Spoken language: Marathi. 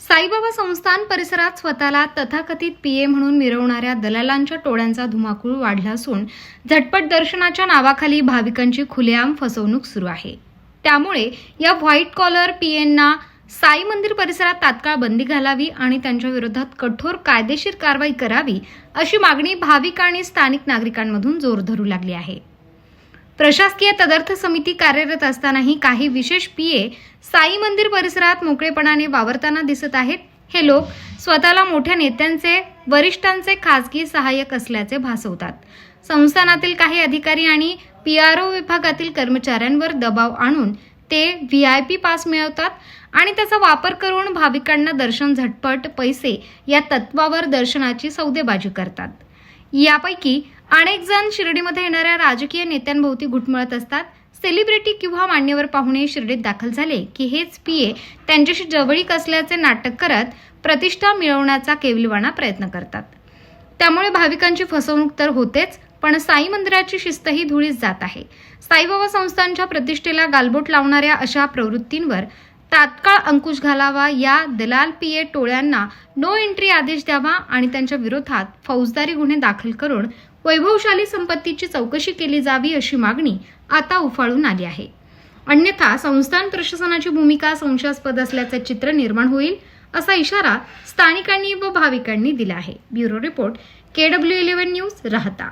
साईबाबा संस्थान परिसरात स्वतःला तथाकथित पीए म्हणून मिरवणाऱ्या दलालांच्या टोळ्यांचा धुमाकूळ वाढला असून झटपट दर्शनाच्या नावाखाली भाविकांची खुलेआम फसवणूक सुरू आहे. त्यामुळे या व्हाईट कॉलर पीएंना साई मंदिर परिसरात तात्काळ बंदी घालावी आणि त्यांच्या विरोधात कठोर कायदेशीर कारवाई करावी अशी मागणी भाविक आणि स्थानिक नागरिकांमधून जोर धरू लागली आहे. प्रशासकीय तदर्थ समिती कार्यरत असतानाही काही विशेष पीए साई मंदिर परिसरात मोकळेपणाने वावरताना दिसत आहेत. हे लोक स्वतःला मोठ्या नेत्यांचे वरिष्ठांचे खासगी सहाय्यक असल्याचे भासवतात. संस्थानातील काही अधिकारी आणि पी आर ओ विभागातील कर्मचाऱ्यांवर दबाव आणून ते व्ही आय पी पास मिळवतात आणि त्याचा वापर करून भाविकांना दर्शन झटपट पैसे या तत्वावर दर्शनाची सौदेबाजी करतात. यापैकी अनेक जण शिर्डीमध्ये येणाऱ्या राजकीय नेत्यांभोवती घुटमळत असतात. सेलिब्रिटी किंवा मान्यवर पाहुणे शिर्डीत दाखल झाले की हेच पीए त्यांच्याशी जवळीक असल्याचे नाटक करत प्रतिष्ठा मिळवण्याचा केविलवाणा प्रयत्न करतात. त्यामुळे भाविकांची फसवणूक तर होतेच पण साई मंदिराची शिस्तही धुळीस जात आहे. साईबाबा संस्थांच्या प्रतिष्ठेला गालबोट लावणाऱ्या अशा प्रवृत्तींवर तात्काळ अंकुश घालावा या दलाल पीए टोळ्यांना नो एंट्री आदेश द्यावा आणि त्यांच्या विरोधात फौजदारी गुन्हे दाखल करून वैभवशाली संपत्तीची चौकशी केली जावी अशी मागणी आता उफाळून आली आहे. अन्यथा संस्थान प्रशासनाची भूमिका संशयास्पद असल्याचे चित्र निर्माण होईल असा इशारा स्थानिकांनी व भाविकांनी दिला आहे. Bureau report KW eleven news Rahata.